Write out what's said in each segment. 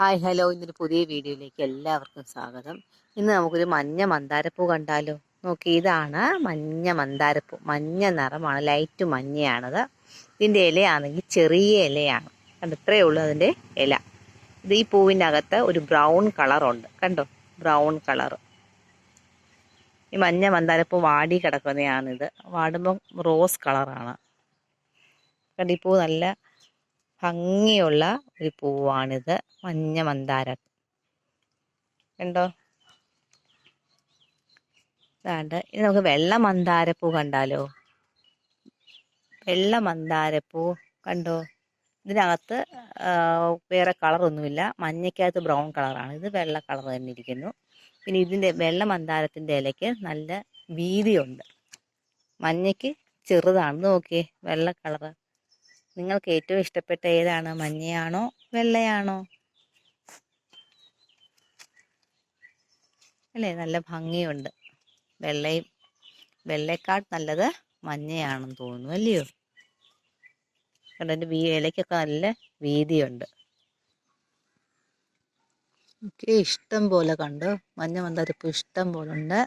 Hi hello ഇന്നൊരു പുതിയ വീഡിയോയിലേക്ക് എല്ലാവർക്കും സ്വാഗതം. ഇന്ന് നമുക്കൊരു മഞ്ഞ മന്ദാരപ്പൂ കണ്ടാലോ? നോക്കി ഇതാണ് മഞ്ഞ മന്ദാരപ്പൂ. മഞ്ഞ നിറമാണ് ലൈറ്റ് മഞ്ഞയാണത്. ഇതിന്റെ ഇലയാണെങ്കിൽ ചെറിയ ഇലയാണ്. കണ്ടോ ഇത്രയേ ഉള്ളൂ അതിന്റെ ഇല. ഇത് ഈ പൂവിന്റെ അകത്ത് ഒരു ബ്രൗൺ കളറുണ്ട്. കണ്ടോ ബ്രൗൺ കളർ ഈ മഞ്ഞ മന്ദാരപ്പൂ വാടി കിടക്കുന്നതാണിത് വാടുമ്പം റോസ് കളറാണ്. കണ്ടോ ഈ പൂ നല്ല ഭംഗിയുള്ള ഒരു പൂവാണിത്. മഞ്ഞ മന്ദാരം. കണ്ടോ? ഇതാണ്ട്. ഇനി നമുക്ക് വെള്ള മന്ദാരപ്പൂ കണ്ടാലോ? വെള്ള മന്ദാരപ്പൂ. കണ്ടോ? ഇതിനകത്ത് വേറെ കളറൊന്നുമില്ല. മഞ്ഞയ്ക്കകത്ത് ബ്രൗൺ കളറാണ്. ഇത് വെള്ള കളർ തന്നെ ഇരിക്കുന്നു. പിന്നെ ഇതിന്റെ വെള്ള മന്ദാരത്തിന്റെ ഇലയ്ക്ക് നല്ല വീതിയുണ്ട്. മഞ്ഞയ്ക്ക് ചെറുതാണ്. നോക്കിയേ വെള്ള കളറ്. നിങ്ങൾക്ക് ഏറ്റവും ഇഷ്ടപ്പെട്ട ഏതാണ്? മഞ്ഞയാണോ? വെള്ളയാണോ? അല്ലേ? നല്ല ഭംഗിയുണ്ട്. വെള്ളയും വെള്ളയേക്കാൾ നല്ലത് മഞ്ഞയാണെന്ന് തോന്നുന്നു അല്ലയോ? കണ്ടോ? എന്റെ ഇലയ്ക്കൊക്കെ നല്ല വീതിയുണ്ട്. എനിക്ക് ഇഷ്ടം പോലെ കണ്ടു. മഞ്ഞ മന്ദാരപ്പൂ ഇഷ്ടം പോലെ ഉണ്ട്.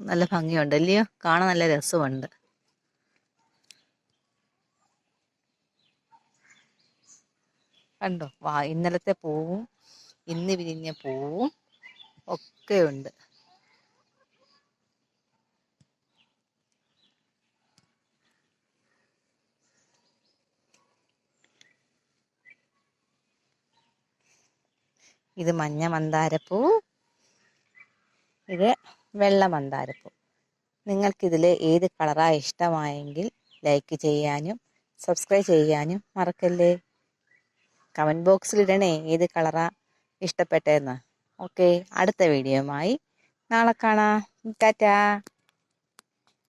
നല്ല ഭംഗിയുണ്ട് അല്ലയോ? കാണാൻ നല്ല രസമുണ്ട്. കണ്ടോ? വാ ഇന്നലത്തെ പൂവും ഇന്ന് വിരിഞ്ഞ പൂവും ഒക്കെ ഉണ്ട് ഇത് മഞ്ഞ മന്ദാരപ്പൂ ഇത് വെള്ള മന്ദാരപ്പൂ. നിങ്ങൾക്കിതിൽ ഏത് കളറാണ് ഇഷ്ടമായെങ്കിൽ ലൈക്ക് ചെയ്യാനും സബ്സ്ക്രൈബ് ചെയ്യാനും മറക്കല്ലേ? കമന്റ് ബോക്സിൽ ഇടണേ ഏത് കളറാ ഇഷ്ടപ്പെട്ടതെന്ന്. ഓക്കെ അടുത്ത വീഡിയോയുമായി നാളെ കാണാം. ടാറ്റാ.